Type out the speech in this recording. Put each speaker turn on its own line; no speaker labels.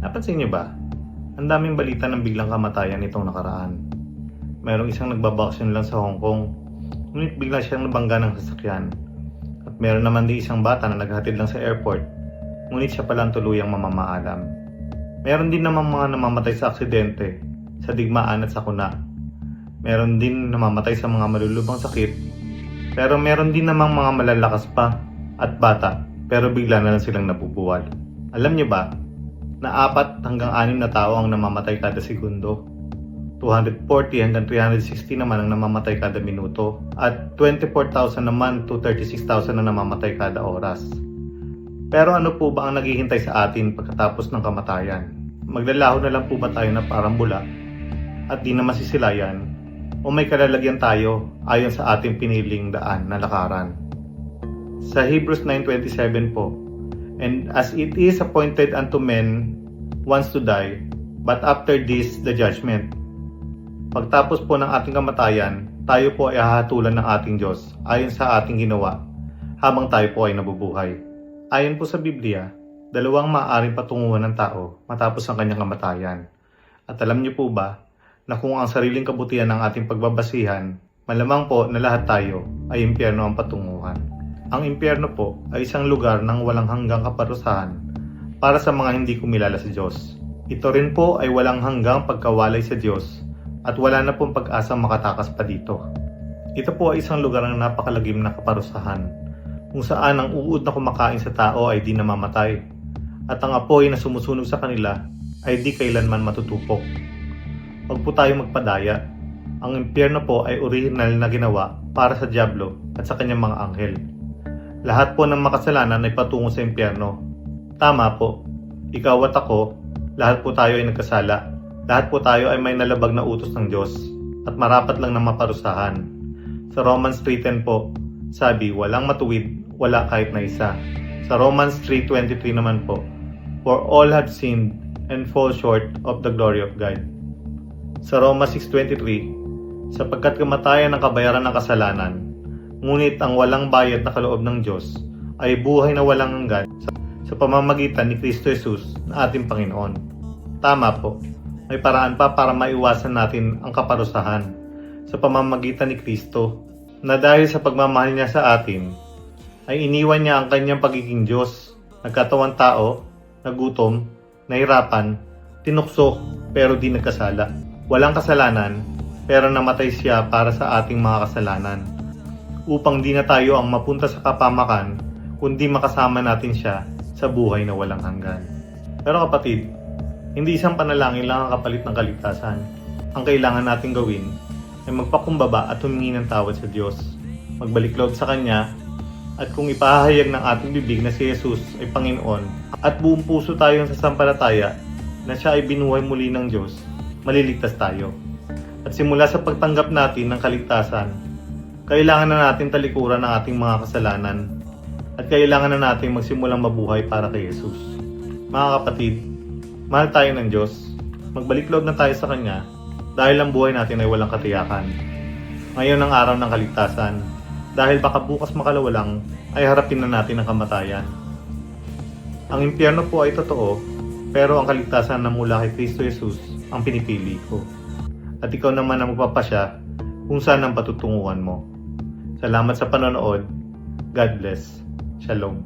Napansin niyo ba? Ang daming balita ng biglang kamatayan nitong nakaraan. Merong isang nagbabakasyon lang sa Hong Kong, ngunit bigla siyang nabangga ng sasakyan. At meron naman din isang bata na naghatid lang sa airport, ngunit siya palang tuluyang mamamaalam. Meron din namang mga namamatay sa aksidente, sa digmaan at sa kuna. Meron din namamatay sa mga malulubang sakit, pero meron din namang mga malalakas pa at bata, pero bigla na lang silang nabubuwal. Alam niyo ba, na apat hanggang anim na tao ang namamatay kada segundo. 240 hanggang 360 naman ang namamatay kada minuto at 24,000 naman to 36,000 na namamatay kada oras. Pero ano po ba ang naghihintay sa atin pagkatapos ng kamatayan? Maglalaho na lang po ba tayo na parang bula at di na masisilayan o may kalalagyan tayo ayon sa ating piniling daan na lakaran? Sa Hebrews 9.27 po, And as it is appointed unto men once to die, but after this the judgment. Pagtapos po ng ating kamatayan, tayo po ay hahatulan ng ating Diyos ayon sa ating ginawa habang tayo po ay nabubuhay. Ayon po sa Biblia, dalawang maaaring patunguhan ng tao matapos ang kanyang kamatayan. At alam niyo po ba na kung ang sariling kabutihan ng ating pagbabasihan, malamang po na lahat tayo ay impyerno ang patunguhan. Ang impyerno po ay isang lugar ng walang hanggang kaparusahan para sa mga hindi kumilala sa Diyos. Ito rin po ay walang hanggang pagkawalay sa Diyos at wala na pong pag-asa makatakas pa dito. Ito po ay isang lugar ng napakalagim na kaparusahan kung saan ang uod na kumakain sa tao ay di namamatay at ang apoy na sumusunog sa kanila ay di kailanman matutupok. Huwag po tayo magpadaya. Ang impyerno po ay original na ginawa para sa Diablo at sa kanyang mga anghel. Lahat po ng makasalanan ay patungo sa impyerno. Tama po. Ikaw at ako, lahat po tayo ay nagkasala. Lahat po tayo ay may nalabag na utos ng Diyos at marapat lang na maparusahan. Sa Romans 3.10 po, sabi, walang matuwid, wala kahit na isa. Sa Romans 3.23 naman po, For all have sinned and fall short of the glory of God. Sa Roma 6.23, sapagkat kamatayan ang kabayaran ng kasalanan, ngunit ang walang bayad na kaloob ng Diyos ay buhay na walang hanggan sa, sa pamamagitan ni Kristo Jesus na ating Panginoon. Tama po, may paraan pa para maiwasan natin ang kaparusahan sa pamamagitan ni Kristo na dahil sa pagmamahal niya sa atin, ay iniwan niya ang kanyang pagiging Diyos, nagkatawang tao, nagutom, nahirapan, tinukso, pero di nagkasala. Walang kasalanan, pero namatay siya para sa ating mga kasalanan. Upang di na tayo ang mapunta sa kapamakan, kundi makasama natin siya sa buhay na walang hanggan. Pero kapatid, hindi isang panalangin lang ang kapalit ng kaligtasan. Ang kailangan natin gawin ay magpakumbaba at humingi ng tawad sa Diyos. Magbalik loob sa Kanya at kung ipahayag ng ating bibig na si Jesus ay Panginoon at buong puso tayong sasampalataya na siya ay binuhay muli ng Diyos, maliligtas tayo. At simula sa pagtanggap natin ng kaligtasan, kailangan na natin talikuran ang ating mga kasalanan at kailangan na natin magsimulang mabuhay para kay Jesus. Mga kapatid, mahal tayo ng Diyos. Magbalik loob na tayo sa Kanya dahil ang buhay natin ay walang katiyakan. Ngayon ang araw ng kaligtasan dahil baka bukas makalawa lang ay harapin na natin ang kamatayan. Ang impyerno po ay totoo, pero ang kaligtasan na mula kay Kristo Jesus ang pinipili ko. At ikaw naman ang magpapasya kung saan ang patutunguhan mo. Salamat sa panonood. God bless. Shalom.